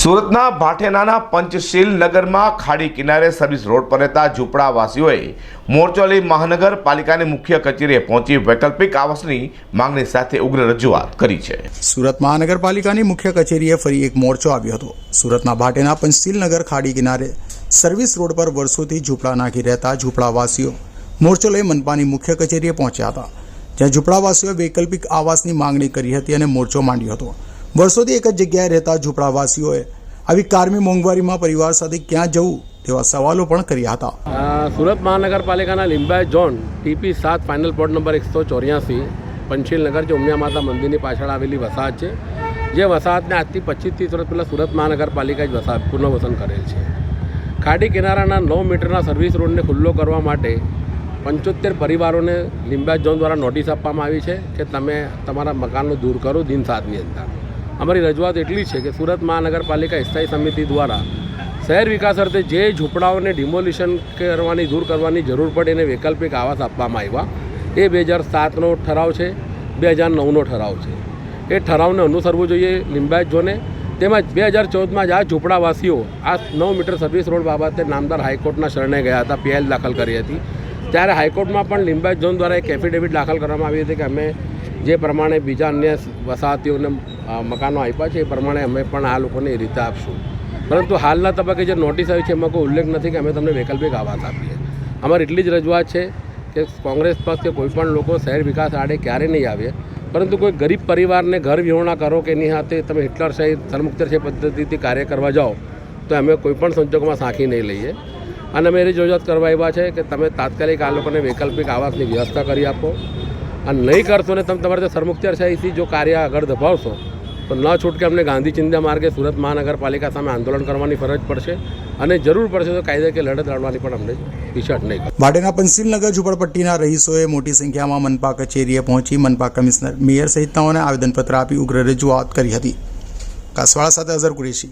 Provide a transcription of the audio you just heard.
સુરતના ભાઠેનાના પંચશીલ નગરમાં ખાડી કિનારે સર્વિસ રોડ પર રહેતા ઝૂંપડાવાસીઓએ મોરચોલી મહાનગરપાલિકાની મુખ્ય કચેરીએ પહોંચી વૈકલ્પિક આવાસની માંગણી સાથે ઉગ્ર રજૂઆત કરી છે. સુરત મહાનગરપાલિકાની મુખ્ય કચેરીએ ફરી એક મોરચો આવ્યો હતો. સુરતના ભાટેના પંચશીલનગર ખાડી કિનારે સર્વિસ રોડ પર વર્ષોથી ઝૂંપડા નાખી રહેતા ઝૂંપડાવાસીઓ મોરચો લઈ મનપાની મુખ્ય કચેરીએ પહોંચ્યા હતા, જ્યાં ઝૂંપડાવાસીઓએ વૈકલ્પિક આવાસની માંગણી કરી હતી અને મોરચો માંડ્યો હતો. વર્ષોથી એક જ જગ્યાએ રહેતા ઝૂંપડાવાસીઓએ આવી કારમી મોંઘવારીમાં પરિવાર સાથે ક્યાં જવું તેવા સવાલો પણ કર્યા હતા. સુરત મહાનગરપાલિકાના લિંબાયત ઝોન ટીપી સાત ફાઇનલ પ્લોટ નંબર એકસો ચોર્યાસી પંચીલનગર જે ઉમિયા માતા મંદિરની પાછળ આવેલી વસાહત છે, જે વસાહતને આજથી પચીસ ત્રીસ વર્ષ પહેલાં સુરત મહાનગરપાલિકાએ જ વસાહત પુનઃવસન કરેલ છે. ખાડી કિનારાના નવ મીટરના સર્વિસ રોડને ખુલ્લો કરવા માટે પંચોતેર પરિવારોને લિંબાયત ઝોન દ્વારા નોટિસ આપવામાં આવી છે કે તમે તમારા મકાનનું દૂર કરો દિન સાતની અંદર. અમારી રજૂઆત એટલી છે કે સુરત મહાનગરપાલિકા સ્થાયી સમિતિ દ્વારા શહેર વિકાસ અર્થે જે ઝૂંપડાઓને ડિમોલિશન કરવાની, દૂર કરવાની જરૂર પડે એને વૈકલ્પિક આવાસ આપવામાં આવ્યા. એ બે હજાર સાતનો ઠરાવ છે, બે હજાર નવનો ઠરાવ છે. એ ઠરાવને અનુસરવું જોઈએ લિંબાયત ઝોને. તેમજ બે હજાર ચૌદમાં જ આ ઝૂંપડાવાસીઓ આ નવ મીટર સર્વિસ રોડ બાબતે નામદાર હાઈકોર્ટના શરણે ગયા હતા પીએલ દાખલ કરી હતી. ત્યારે હાઈકોર્ટમાં પણ લિંબાયત ઝોન દ્વારા એક એફિડેવિટ દાખલ કરવામાં આવી હતી કે અમે જે પ્રમાણે બીજા અન્ય વસાહતીઓને મકાનો આપ્યા છે એ પ્રમાણે અમે પણ આ લોકોને એ રીતે આપશું. પરંતુ હાલના તબક્કે જે નોટિસ આવી છે એમાં કોઈ ઉલ્લેખ નથી કે અમે તમને વૈકલ્પિક આવાસ આપીએ. અમારી એટલી જ રજૂઆત છે કે કોંગ્રેસ પક્ષ કે કોઈપણ લોકો શહેર વિકાસ આડે ક્યારે નહીં આવીએ પરંતુ કોઈ ગરીબ પરિવારને ઘર વિહોણા કરો કે એની સાથે તમે હિટલર સહિત સરમુક્તરશાહી પદ્ધતિથી કાર્ય કરવા જાઓ, તો અમે કોઈપણ સંજોગોમાં સાંખી નહીં લઈએ. અને અમે એ રજૂઆત કરવા આવ્યા છે કે તમે તાત્કાલિક આ લોકોને વૈકલ્પિક આવાસની વ્યવસ્થા કરી આપો. અને નહીં કરશો ને તમે તમારે સરમુક્તરશાહીથી જો કાર્ય આગળ દબાવશો તો ન છૂટકે અમને ગાંધી ચિંતા માર્ગે સુરત મહાનગરપાલિકા સામે આંદોલન કરવાની ફરજ પડશે અને જરૂર પડશે તો કાયદાકીય લડત લડવાની પણ અમને પીછાટ નહીં. વાડેના ઝુંપડપટ્ટીના ઝૂંપડપટ્ટીના રહીશોએ મોટી સંખ્યામાં મનપા કચેરીએ પહોંચી મનપા કમિશનર મેયર સહિતનાઓને આવેદનપત્ર આપી ઉગ્ર રજૂઆત કરી હતી. કાસવાળા સાથે અઝર કુરેશી.